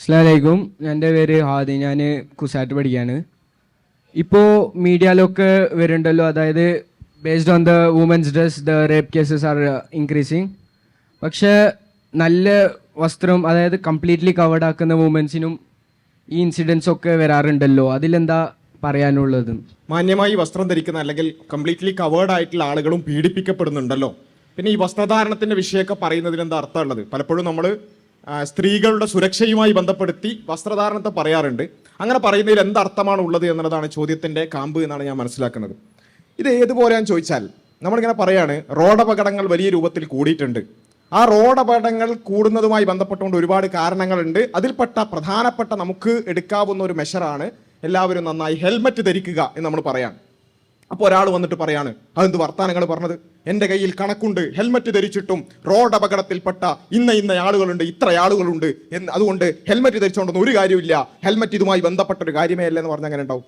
അസ്ലാമലൈക്കും എന്റെ പേര് ഹാദി ഞാൻ കുസാറ്റ് പഠിക്കുകയാണ് ഇപ്പോൾ മീഡിയയിലൊക്കെ വരുന്നുണ്ടല്ലോ. അതായത് based on the women's dress the rape cases are increasing പക്ഷേ നല്ല വസ്ത്രം അതായത് കംപ്ലീറ്റ്ലി കവേർഡ് ആക്കുന്ന വുമൻസിനും ഈ ഇൻസിഡൻസ് ഒക്കെ വരാറുണ്ടല്ലോ. അതിലെന്താ പറയാനുള്ളത്? മാന്യമായി വസ്ത്രം ധരിക്കുന്ന അല്ലെങ്കിൽ കംപ്ലീറ്റ്ലി കവേർഡ് ആയിട്ടുള്ള ആളുകളും പീഡിപ്പിക്കപ്പെടുന്നുണ്ടല്ലോ. പിന്നെ ഈ വസ്ത്രധാരണത്തിന്റെ വിഷയമൊക്കെ പറയുന്നതിന് എന്താ അർത്ഥമുള്ളത്? പലപ്പോഴും നമ്മൾ സ്ത്രീകളുടെ സുരക്ഷയുമായി ബന്ധപ്പെടുത്തി വസ്ത്രധാരണത്തെ പറയാറുണ്ട്. അങ്ങനെ പറയുന്നതിൽ എന്തർത്ഥമാണ് ഉള്ളത് എന്നുള്ളതാണ് ചോദ്യത്തിന്റെ കാമ്പ് എന്നാണ് ഞാൻ മനസ്സിലാക്കുന്നത്. ഇത് ഏതുപോലെയാന്ന് ചോദിച്ചാൽ നമ്മളിങ്ങനെ പറയാണ് റോഡപകടങ്ങൾ വലിയ രൂപത്തിൽ കൂടിയിട്ടുണ്ട്. ആ റോഡപകടങ്ങൾ കൂടുന്നതുമായി ബന്ധപ്പെട്ടുകൊണ്ട് ഒരുപാട് കാരണങ്ങളുണ്ട്. അതിൽപ്പെട്ട പ്രധാനപ്പെട്ട നമുക്ക് എടുക്കാവുന്ന ഒരു മെഷറാണ് എല്ലാവരും നന്നായി ഹെൽമറ്റ് ധരിക്കുക എന്ന് നമ്മൾ പറയാം അപ്പോൾ ഒരാൾ വന്നിട്ട് പറയാണ് അതെന്ത് വർത്താനങ്ങൾ പറഞ്ഞത്? എന്റെ കയ്യിൽ കണക്കുണ്ട് ഹെൽമറ്റ് ധരിച്ചിട്ടും റോഡ് അപകടത്തിൽപ്പെട്ട ഇന്ന ഇന്ന ആളുകളുണ്ട് ഇത്ര ആളുകളുണ്ട് എന്ന് അതുകൊണ്ട് ഹെൽമറ്റ് ധരിച്ചുകൊണ്ടൊന്നും ഒരു കാര്യമില്ല ഹെൽമറ്റ് ഇതുമായി ബന്ധപ്പെട്ട ഒരു കാര്യമേ അല്ല എന്ന് പറഞ്ഞാൽ അങ്ങനെ ഉണ്ടാവും.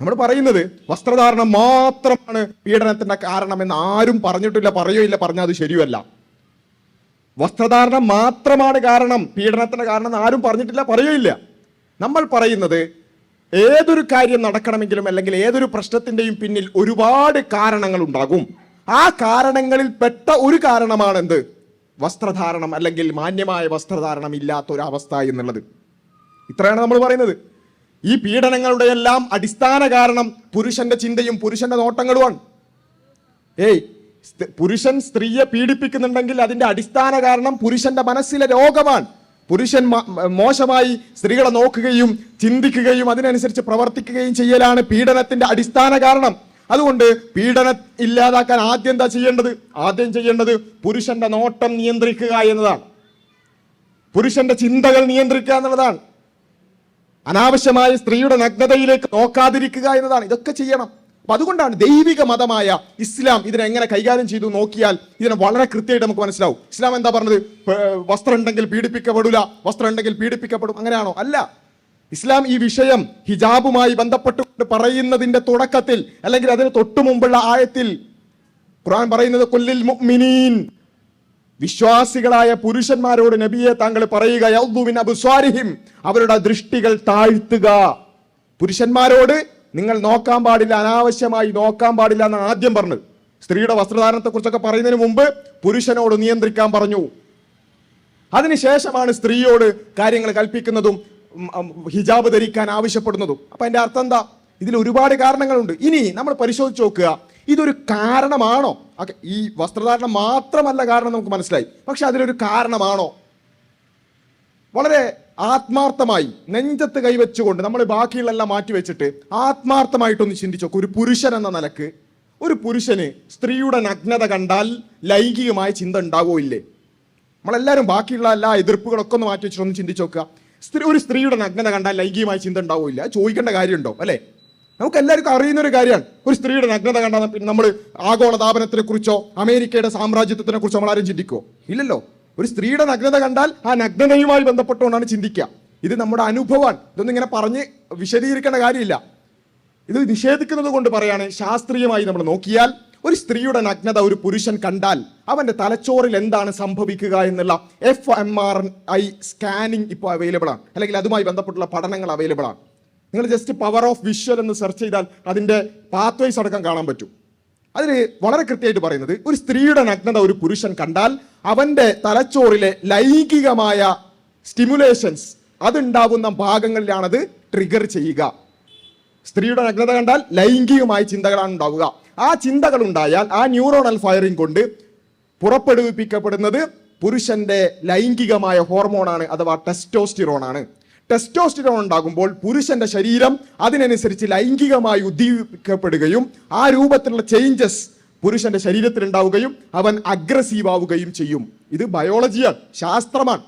നമ്മൾ പറയുന്നത് വസ്ത്രധാരണം മാത്രമാണ് പീഡനത്തിന്റെ കാരണമെന്ന് ആരും പറഞ്ഞിട്ടില്ല പറയോ ഇല്ല പറഞ്ഞാൽ അത് ശരിയല്ല വസ്ത്രധാരണം മാത്രമാണ് കാരണം പീഡനത്തിന്റെ കാരണം എന്ന് ആരും പറഞ്ഞിട്ടില്ല പറയോ ഇല്ല. നമ്മൾ പറയുന്നത് ഏതൊരു കാര്യം നടക്കണമെങ്കിലും അല്ലെങ്കിൽ ഏതൊരു പ്രശ്നത്തിന്റെയും പിന്നിൽ ഒരുപാട് കാരണങ്ങൾ ഉണ്ടാകും. ആ കാരണങ്ങളിൽ പെട്ട ഒരു കാരണമാണ് എന്ത് വസ്ത്രധാരണം അല്ലെങ്കിൽ മാന്യമായ വസ്ത്രധാരണം ഇല്ലാത്ത ഒരു അവസ്ഥ എന്നുള്ളത്. ഇത്രയാണ് നമ്മൾ പറയുന്നത്. ഈ പീഡനങ്ങളുടെ എല്ലാം അടിസ്ഥാന കാരണം പുരുഷന്റെ ചിന്തയും പുരുഷന്റെ നോട്ടങ്ങളുമാണ്. ഏയ് പുരുഷൻ സ്ത്രീയെ പീഡിപ്പിക്കുന്നുണ്ടെങ്കിൽ അതിന്റെ അടിസ്ഥാന കാരണം പുരുഷന്റെ മനസ്സിലെ രോഗമാണ്. പുരുഷൻ മോശമായി സ്ത്രീകളെ നോക്കുകയും ചിന്തിക്കുകയും അതിനനുസരിച്ച് പ്രവർത്തിക്കുകയും ചെയ്യലാണ് പീഡനത്തിന്റെ അടിസ്ഥാന കാരണം. അതുകൊണ്ട് പീഡന ഇല്ലാതാക്കാൻ ആദ്യം എന്താ ചെയ്യേണ്ടത്? ആദ്യം ചെയ്യേണ്ടത് പുരുഷന്റെ നോട്ടം നിയന്ത്രിക്കുക എന്നതാണ്. പുരുഷന്റെ ചിന്തകൾ നിയന്ത്രിക്കുക എന്നുള്ളതാണ്. അനാവശ്യമായ സ്ത്രീയുടെ നഗ്നതയിലേക്ക് നോക്കാതിരിക്കുക എന്നതാണ്. ഇതൊക്കെ ചെയ്യണം. അപ്പൊ അതുകൊണ്ടാണ് ദൈവിക മതമായ ഇസ്ലാം ഇതിനെ എങ്ങനെ കൈകാര്യം ചെയ്തു നോക്കിയാൽ ഇതിനെ വളരെ കൃത്യമായിട്ട് നമുക്ക് മനസ്സിലാവും. ഇസ്ലാം എന്താ പറഞ്ഞത്? വസ്ത്രം ഉണ്ടെങ്കിൽ പീഡിപ്പിക്കപ്പെടില്ല വസ്ത്രം ഉണ്ടെങ്കിൽ പീഡിപ്പിക്കപ്പെടും. അങ്ങനെയാണോ? അല്ല. ഇസ്ലാം ഈ വിഷയം ഹിജാബുമായി ബന്ധപ്പെട്ടുകൊണ്ട് പറയുന്നതിന്റെ തുടക്കത്തിൽ അല്ലെങ്കിൽ അതിന് തൊട്ടു മുമ്പുള്ള ആയത്തിൽ ഖുർആൻ പറയുന്നത് കൊല്ലിൽ മുഅ്മിനീൻ. വിശ്വാസികളായ പുരുഷന്മാരോട് നബിയെ താങ്കൾ പറയുക അവരുടെ ദൃഷ്ടികൾ താഴ്ത്തുക. പുരുഷന്മാരോട് നിങ്ങൾ നോക്കാൻ പാടില്ല അനാവശ്യമായി നോക്കാൻ പാടില്ല എന്ന് ആദ്യം പറഞ്ഞു സ്ത്രീയുടെ വസ്ത്രധാരണത്തെ കുറിച്ചൊക്കെ പറയുന്നതിന് മുമ്പ് പുരുഷനോട് നിയന്ത്രിക്കാൻ പറഞ്ഞു. അതിനുശേഷമാണ് സ്ത്രീയോട് കാര്യങ്ങൾ കൽപ്പിക്കുന്നതും ഹിജാബ് ധരിക്കാൻ ആവശ്യപ്പെടുന്നതും. അപ്പൊ എന്റെ അർത്ഥം എന്താ? ഇതിൽ ഒരുപാട് കാരണങ്ങളുണ്ട്. ഇനി നമ്മൾ പരിശോധിച്ച് നോക്കുക. ഇതൊരു കാരണമാണോ? ഈ വസ്ത്രധാരണം മാത്രമല്ല കാരണം നമുക്ക് മനസ്സിലായി. പക്ഷെ അതിലൊരു കാരണമാണോ? വളരെ ആത്മാർത്ഥമായി നെഞ്ചത്ത് കൈവച്ചുകൊണ്ട് നമ്മൾ ബാക്കിയുള്ളെല്ലാം മാറ്റി വെച്ചിട്ട് ആത്മാർത്ഥമായിട്ടൊന്ന് ചിന്തിച്ചു ഒരു പുരുഷൻ എന്ന നിലയ്ക്ക് ഒരു പുരുഷന് സ്ത്രീയുടെ നഗ്നത കണ്ടാൽ ലൈംഗികമായ ചിന്ത ഉണ്ടാവോ ഇല്ലേ നമ്മളെല്ലാവരും ബാക്കിയുള്ള എല്ലാ എതിർപ്പുകളൊക്കെ ഒന്ന് മാറ്റി വെച്ചിട്ടൊന്ന് ചിന്തിച്ചു നോക്കുക. സ്ത്രീ ഒരു സ്ത്രീയുടെ നഗ്നത കണ്ടാൽ ലൈംഗികമായ ചിന്ത ഉണ്ടാവോ ഇല്ല ചോദിക്കേണ്ട കാര്യമുണ്ടോ? അല്ലേ? നമുക്ക് എല്ലാവർക്കും അറിയുന്ന ഒരു കാര്യമാണ്. ഒരു സ്ത്രീയുടെ നഗ്നത കണ്ടാൽ പിന്നെ നമ്മൾ ആഗോളതാപനത്തിനെ കുറിച്ചോ അമേരിക്കയുടെ സാമ്രാജ്യത്വത്തിനെ കുറിച്ചോ നമ്മൾ ആരും ചിന്തിക്കോ ഇല്ലല്ലോ. ഒരു സ്ത്രീയുടെ നഗ്നത കണ്ടാൽ ആ നഗ്നതയുമായി ബന്ധപ്പെട്ടുകൊണ്ടാണ് ചിന്തിക്കുക. ഇത് നമ്മുടെ അനുഭവമാണ്. ഇതൊന്നും ഇങ്ങനെ പറഞ്ഞ് വിശദീകരിക്കേണ്ട കാര്യമില്ല. ഇത് നിഷേധിക്കുന്നത് കൊണ്ട് പറയാണ് ശാസ്ത്രീയമായി നമ്മൾ നോക്കിയാൽ ഒരു സ്ത്രീയുടെ നഗ്നത ഒരു പുരുഷൻ കണ്ടാൽ അവന്റെ തലച്ചോറിൽ എന്താണ് സംഭവിക്കുക എന്നുള്ള F M R I scanning ഇപ്പോൾ അവൈലബിൾ ആണ്. അല്ലെങ്കിൽ അതുമായി ബന്ധപ്പെട്ടുള്ള പഠനങ്ങൾ അവൈലബിൾ ആണ്. നിങ്ങൾ ജസ്റ്റ് പവർ ഓഫ് വിഷ്വൽ എന്ന് സെർച്ച് ചെയ്താൽ അതിന്റെ പാത്വേസ് അടക്കം കാണാൻ പറ്റും. അതിൽ വളരെ കൃത്യമായിട്ട് പറയുന്നത് ഒരു സ്ത്രീയുടെ നഗ്നത ഒരു പുരുഷൻ കണ്ടാൽ അവന്റെ തലച്ചോറിലെ ലൈംഗികമായ സ്റ്റിമുലേഷൻസ് അതുണ്ടാവുന്ന ഭാഗങ്ങളിലാണത് ട്രിഗർ ചെയ്യുക. സ്ത്രീയുടെ നഗ്നത കണ്ടാൽ ലൈംഗികമായ ചിന്തകളാണ് ഉണ്ടാവുക. ആ ചിന്തകൾ ഉണ്ടായാൽ ആ ന്യൂറോണൽ ഫയറിംഗ് കൊണ്ട് പുറപ്പെടുവിപ്പിക്കപ്പെടുന്നത് പുരുഷന്റെ ലൈംഗികമായ ഹോർമോണാണ് അഥവാ ടെസ്റ്റോസ്റ്റിറോൺ ആണ്. ടെസ്റ്റോസ്റ്റിറോൺ ഉണ്ടാകുമ്പോൾ പുരുഷന്റെ ശരീരം അതിനനുസരിച്ച് ലൈംഗികമായി ഉദ്ദീപിക്കപ്പെടുകയും ആ രൂപത്തിലുള്ള ചേഞ്ചസ് പുരുഷന്റെ ശരീരത്തിൽ ഉണ്ടാവുകയും അവൻ അഗ്രസീവ് ആവുകയും ചെയ്യും. ഇത് ബയോളജിയാണ് ശാസ്ത്രമാണ്.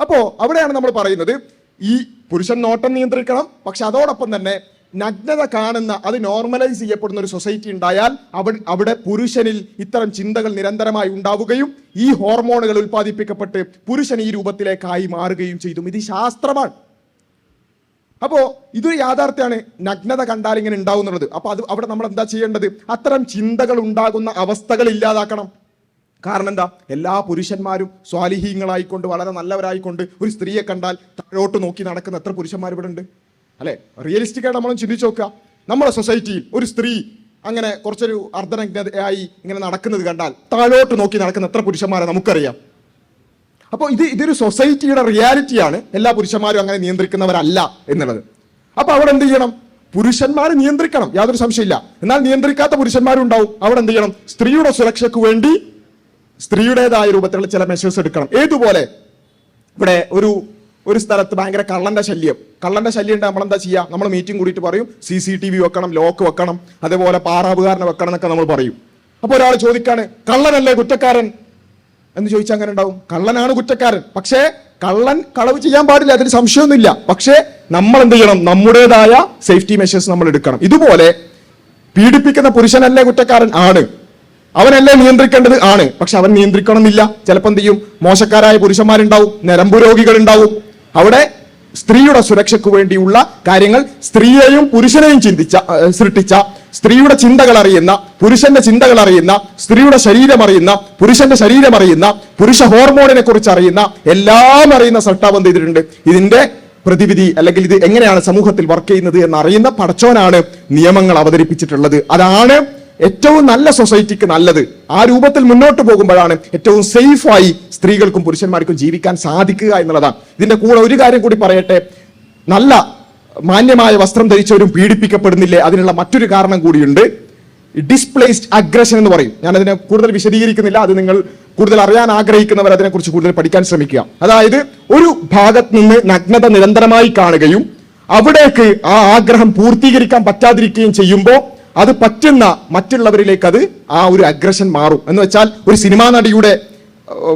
അപ്പോ അവിടെയാണ് നമ്മൾ പറയുന്നത് ഈ പുരുഷൻ നോട്ടം നിയന്ത്രിക്കണം പക്ഷെ അതോടൊപ്പം തന്നെ നഗ്നത കാണുന്ന അത് നോർമലൈസ് ചെയ്യപ്പെടുന്ന ഒരു സൊസൈറ്റി ഉണ്ടായാൽ അവൻ അവിടെ പുരുഷനിൽ ഇത്തരം ചിന്തകൾ നിരന്തരമായി ഉണ്ടാവുകയും ഈ ഹോർമോണുകൾ ഉൽപ്പാദിപ്പിക്കപ്പെട്ട് പുരുഷൻ ഈ രൂപത്തിലേക്കായി മാറുകയും ചെയ്തു. ഇത് ശാസ്ത്രമാണ്. അപ്പോ ഇതൊരു യാഥാർത്ഥ്യമാണ് നഗ്നത കണ്ടാൽ ഇങ്ങനെ ഉണ്ടാവുന്നുള്ളത് അപ്പൊ അത് അവിടെ നമ്മൾ എന്താ ചെയ്യേണ്ടത്? അത്തരം ചിന്തകൾ ഉണ്ടാകുന്ന അവസ്ഥകൾ ഇല്ലാതാക്കണം. കാരണം എന്താ? എല്ലാ പുരുഷന്മാരും സ്വാലിഹീങ്ങളായിക്കൊണ്ട് വളരെ നല്ലവരായിക്കൊണ്ട് ഒരു സ്ത്രീയെ കണ്ടാൽ താഴോട്ട് നോക്കി നടക്കുന്ന എത്ര പുരുഷന്മാർ ഇവിടെ ഉണ്ട് അല്ലെ? റിയലിസ്റ്റിക് ആയിട്ട് നമ്മൾ ചിന്തിച്ചു നോക്കുക. നമ്മുടെ സൊസൈറ്റിയിൽ ഒരു സ്ത്രീ അങ്ങനെ കുറച്ചൊരു അർദ്ധനഗ്നതയായി ഇങ്ങനെ നടക്കുന്നത് കണ്ടാൽ താഴോട്ട് നോക്കി നടക്കുന്ന എത്ര പുരുഷന്മാരെ നമുക്കറിയാം. അപ്പോൾ ഇത് ഇതൊരു സൊസൈറ്റിയുടെ റിയാലിറ്റിയാണ് എല്ലാ പുരുഷന്മാരും അങ്ങനെ നിയന്ത്രിക്കുന്നവരല്ല എന്നുള്ളത്. അപ്പോൾ അവിടെ എന്ത് ചെയ്യണം? പുരുഷന്മാരെ നിയന്ത്രിക്കണം. യാതൊരു സംശയമില്ല. എന്നാൽ നിയന്ത്രിക്കാത്ത പുരുഷന്മാരും ഉണ്ടാവും അവിടെ എന്ത് ചെയ്യണം? സ്ത്രീയുടെ സുരക്ഷയ്ക്ക് വേണ്ടി സ്ത്രീയുടേതായ രൂപത്തിലുള്ള ചില മെഷേഴ്സ് എടുക്കണം. ഏതുപോലെ? ഇവിടെ ഒരു ഒരു സ്ഥലത്ത് ഭയങ്കര കള്ളന്റെ ശല്യം. കള്ളന്റെ ശല്യം ഉണ്ട് നമ്മൾ എന്താ ചെയ്യുക നമ്മൾ മീറ്റിംഗ് കൂടിയിട്ട് പറയും സി സി ടി വി വെക്കണം ലോക്ക് വെക്കണം അതേപോലെ പാറാവുകാരനെ വെക്കണം എന്നൊക്കെ നമ്മൾ പറയും. അപ്പൊ ഒരാൾ ചോദിക്കാണ് കള്ളനല്ലേ കുറ്റക്കാരൻ? എന്ന് ചോദിച്ചാൽ അങ്ങനെ ഉണ്ടാവും. കള്ളനാണ് കുറ്റക്കാരൻ. പക്ഷേ കള്ളൻ കളവ് ചെയ്യാൻ പാടില്ല അതിന് സംശയമൊന്നുമില്ല. പക്ഷേ നമ്മൾ എന്ത് ചെയ്യണം? നമ്മുടേതായ സേഫ്റ്റി മെഷേഴ്സ് നമ്മൾ എടുക്കണം. ഇതുപോലെ പീഡിപ്പിക്കുന്ന പുരുഷനല്ലേ കുറ്റക്കാരൻ? ആണ്. അവനല്ലേ നിയന്ത്രിക്കേണ്ടത്? ആണ്. പക്ഷെ അവൻ നിയന്ത്രിക്കണമെന്നില്ല. ചിലപ്പോൾ എന്ത് ചെയ്യും? മോശക്കാരായ പുരുഷന്മാരുണ്ടാവും നിരമ്പുരോഗികൾ ഉണ്ടാവും അവിടെ സ്ത്രീയുടെ സുരക്ഷയ്ക്ക് വേണ്ടിയുള്ള കാര്യങ്ങൾ സ്ത്രീയെയും പുരുഷനെയും ചിന്തിച്ച സൃഷ്ടിച്ച സ്ത്രീയുടെ ചിന്തകൾ അറിയുന്ന പുരുഷന്റെ ചിന്തകൾ അറിയുന്ന സ്ത്രീയുടെ ശരീരം അറിയുന്ന പുരുഷന്റെ ശരീരം അറിയുന്ന പുരുഷ ഹോർമോണിനെ കുറിച്ച് അറിയുന്ന എല്ലാം അറിയുന്ന എന്ത് ചെയ്തിട്ടുണ്ട്? ഇതിന്റെ പ്രതിവിധി അല്ലെങ്കിൽ ഇത് എങ്ങനെയാണ് സമൂഹത്തിൽ വർക്ക് ചെയ്യുന്നത് എന്ന് അറിയുന്ന പടച്ചോനാണ് നിയമങ്ങൾ അവതരിപ്പിച്ചിട്ടുള്ളത്. അതാണ് ഏറ്റവും നല്ല സൊസൈറ്റിക്ക് നല്ലത് ആ രൂപത്തിൽ മുന്നോട്ട് പോകുമ്പോഴാണ് ഏറ്റവും സേഫായി സ്ത്രീകൾക്കും പുരുഷന്മാർക്കും ജീവിക്കാൻ സാധിക്കുക എന്നുള്ളതാണ്. ഇതിന്റെ കൂടെ ഒരു കാര്യം കൂടി പറയട്ടെ. നല്ല മാന്യമായ വസ്ത്രം ധരിച്ചവരും പീഡിപ്പിക്കപ്പെടുന്നില്ലേ? അതിനുള്ള മറ്റൊരു കാരണം കൂടിയുണ്ട്. ഡിസ്പ്ലേസ്ഡ് അഗ്രഷൻ എന്ന് പറയും. ഞാൻ അതിനെ കൂടുതൽ വിശദീകരിക്കുന്നില്ല. അത് നിങ്ങൾ കൂടുതൽ അറിയാൻ ആഗ്രഹിക്കുന്നവർ അതിനെക്കുറിച്ച് കൂടുതൽ പഠിക്കാൻ ശ്രമിക്കുക. അതായത് ഒരു ഭാഗത്ത് നിന്ന് നഗ്നത നിരന്തരമായി കാണുകയും അവിടേക്ക് ആ ആഗ്രഹം പൂർത്തീകരിക്കാൻ പറ്റാതിരിക്കുകയും ചെയ്യുമ്പോൾ അത് പറ്റുന്ന മറ്റുള്ളവരിലേക്ക് അത് ആ ഒരു അഗ്രഷൻ മാറും. എന്ന് വെച്ചാൽ ഒരു സിനിമാ നടിയുടെ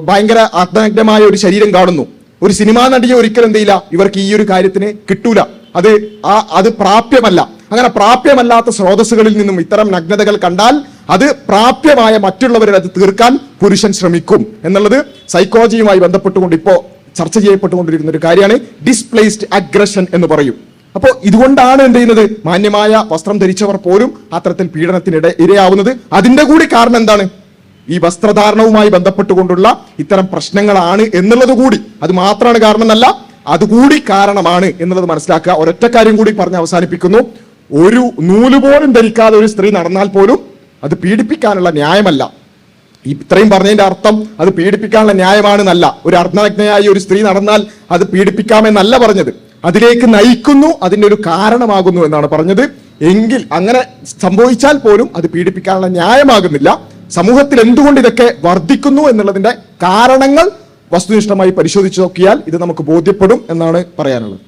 ഭയങ്കര അർദ്ധനഗ്നമായ ഒരു ശരീരം കാണുന്നു. ഒരു സിനിമാ നടിയെ ഒരിക്കലും എന്ത് ചെയ്യില്ല ഇവർക്ക് ഈ ഒരു കാര്യത്തിന് കിട്ടൂല. അത് ആ അത് പ്രാപ്യമല്ല. അങ്ങനെ പ്രാപ്യമല്ലാത്ത സ്രോതസ്സുകളിൽ നിന്നും ഇത്തരം നഗ്നതകൾ കണ്ടാൽ അത് പ്രാപ്യമായ മറ്റുള്ളവരെ അത് തീർക്കാൻ പുരുഷൻ ശ്രമിക്കും. എന്നുള്ളത് സൈക്കോളജിയുമായി ബന്ധപ്പെട്ടുകൊണ്ട് ഇപ്പോൾ ചർച്ച ചെയ്യപ്പെട്ടുകൊണ്ടിരിക്കുന്ന ഒരു കാര്യമാണ് ഡിസ്പ്ലേസ്ഡ് അഗ്രഷൻ എന്ന് പറയും. അപ്പോൾ ഇതുകൊണ്ടാണ് എന്ത് ചെയ്യുന്നത്? മാന്യമായ വസ്ത്രം ധരിച്ചവർ പോലും അത്തരത്തിൽ പീഡനത്തിനിടെ ഇരയാവുന്നത്. അതിന്റെ കൂടി കാരണം എന്താണ്? ഈ വസ്ത്രധാരണവുമായി ബന്ധപ്പെട്ടുകൊണ്ടുള്ള ഇത്തരം പ്രശ്നങ്ങളാണ് എന്നുള്ളത് കൂടി. അത് മാത്രമാണ് കാരണമെന്നല്ല അതുകൂടി കാരണമാണ് എന്നുള്ളത് മനസ്സിലാക്കുക. ഒരൊറ്റ കാര്യം കൂടി പറഞ്ഞ് അവസാനിപ്പിക്കുന്നു. ഒരു നൂൽ പോലും ധരിക്കാതെ ഒരു സ്ത്രീ നടന്നാൽ പോലും അത് പീഡിപ്പിക്കാനുള്ള ന്യായമല്ല. ഇത്രയും പറഞ്ഞതിന്റെ അർത്ഥം അത് പീഡിപ്പിക്കാനുള്ള ന്യായമാണെന്നല്ല. ഒരു അർദ്ധനഗ്നയായി ഒരു സ്ത്രീ നടന്നാൽ അത് പീഡിപ്പിക്കാമെന്നല്ല പറഞ്ഞത്. അതിലേക്ക് നയിക്കുന്നു അതിന്റെ ഒരു കാരണമാകുന്നു എന്നാണ് പറഞ്ഞത്. എങ്കിൽ അങ്ങനെ സംഭവിച്ചാൽ പോലും അത് പീഡിപ്പിക്കാനുള്ള ന്യായമാകുന്നില്ല. സമൂഹത്തിൽ എന്തുകൊണ്ട് ഇതൊക്കെ വർദ്ധിക്കുന്നു എന്നുള്ളതിന്റെ കാരണങ്ങൾ വസ്തുനിഷ്ഠമായി പരിശോധിച്ചു നോക്കിയാൽ ഇത് നമുക്ക് ബോധ്യപ്പെടും എന്നാണ് പറയാനുള്ളത്.